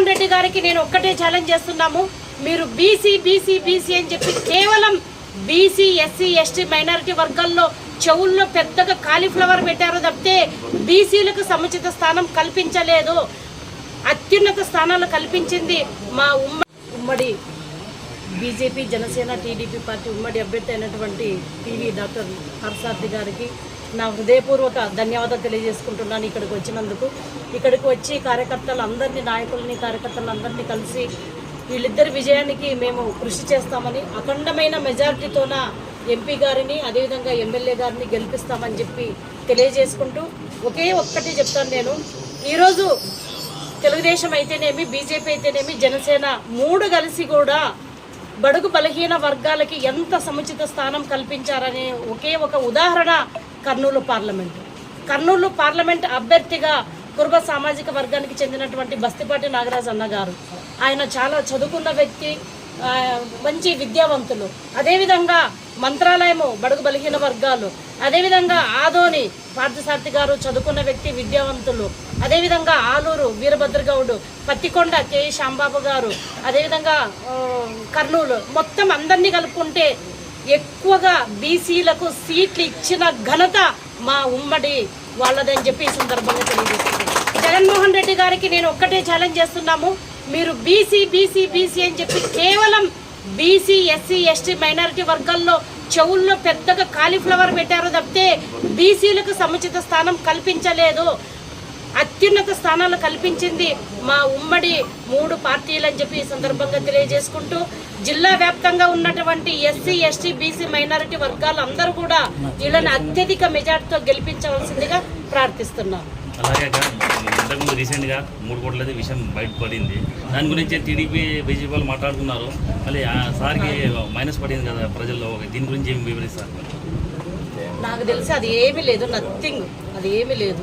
జగన్మోహన్ రెడ్డి గారికి నేను ఒక్కటే ఛాలెంజ్ చేస్తున్నాము. మీరు బీసీ బీసీ బీసీ అని చెప్పి కేవలం బీసీ ఎస్సీ ఎస్టీ మైనారిటీ వర్గాల్లో చెవుల్లో పెద్దగా కాలీఫ్లవర్ పెట్టారు తప్పితే బీసీలకు సముచిత స్థానం కల్పించలేదు. అత్యున్నత స్థానాలు కల్పించింది మా ఉమ్మ ఉమ్మడి బీజేపీ జనసేన టీడీపీ పార్టీ ఉమ్మడి అభ్యర్థి అయినటువంటి పివి డాక్టర్ హర్షార్థి గారికి. నా హృదయపూర్వక ధన్యవాదాలు తెలియజేసుకుంటున్నాను ఇక్కడికి వచ్చినందుకు. ఇక్కడికి వచ్చి కార్యకర్తలందరినీ నాయకులని నాయకుల్ని కార్యకర్తలు కలిసి వీళ్ళిద్దరి విజయానికి మేము కృషి చేస్తామని అఖండమైన మెజారిటీతోన ఎంపీ గారిని అదేవిధంగా ఎమ్మెల్యే గారిని గెలిపిస్తామని చెప్పి తెలియజేసుకుంటూ ఒకే ఒక్కటి చెప్తాను నేను. ఈరోజు తెలుగుదేశం అయితేనేమి బీజేపీ అయితేనేమి జనసేన మూడు కలిసి కూడా బడుగు బలహీన వర్గాలకి ఎంత సముచిత స్థానం కల్పించారనే ఒకే ఒక ఉదాహరణ కర్నూలు పార్లమెంటు. కర్నూలు పార్లమెంట్ అభ్యర్థిగా కుర్బ సామాజిక వర్గానికి చెందినటువంటి బస్తిపాటి నాగరాజ్ అన్నగారు. ఆయన చాలా చదువుకున్న వ్యక్తి మంచి విద్యావంతులు. అదేవిధంగా మంత్రాలయము బడుగు బలహీన వర్గాలు. అదేవిధంగా ఆదోని పార్థసారథి గారు చదువుకున్న వ్యక్తి విద్యావంతులు. అదేవిధంగా ఆలూరు వీరభద్రగౌడు పత్తికొండ కె. శాంబాబు గారు. అదేవిధంగా కర్నూలు. మొత్తం అందరినీ కలుపుకుంటే ఎక్కువగా బీసీలకు సీట్లు ఇచ్చిన ఘనత మా ఉమ్మడి వాళ్ళదని చెప్పి ఈ సందర్భంగా తెలియజేస్తుంది జగన్మోహన్ రెడ్డి గారికి నేను ఒక్కటే ఛాలెంజ్ చేస్తున్నాము. మీరు బీసీ బీసీ బీసీ అని చెప్పి కేవలం బీసీ ఎస్సీ ఎస్టీ మైనారిటీ వర్గాల్లో చెవుల్లో పెద్దగా కాలీఫ్లవర్ పెట్టారు తప్పితే బీసీలకు సముచిత స్థానం కల్పించలేదు. అత్యున్నత స్థానాలు కల్పించింది మా ఉమ్మడి మూడు పార్టీలు అని చెప్పి ఈ సందర్భంగా తెలియజేసుకుంటూ జిల్లా వ్యాప్తంగా ఉన్నటువంటి ఎస్సీ ఎస్టీ బీసీ మైనారిటీ వర్గాలు అందరూ కూడా వీళ్ళని అత్యధిక మెజార్టీతో గెలిపించవలసిందిగా ప్రార్థిస్తున్నాం. రీసెంట్గా మూడు కోట్లది విషయం బయటపడింది దాని గురించి టీడీపీ బీజేపీ వాళ్ళు మాట్లాడుతున్నారు. మళ్ళీ ఆ సార్కి మైనస్ పడింది కదా ప్రజల్లో. దీని గురించి ఏమి వివరిస్తారు? నాకు తెలిసి అది ఏమీ లేదు. నథింగ్ అది ఏమీ లేదు.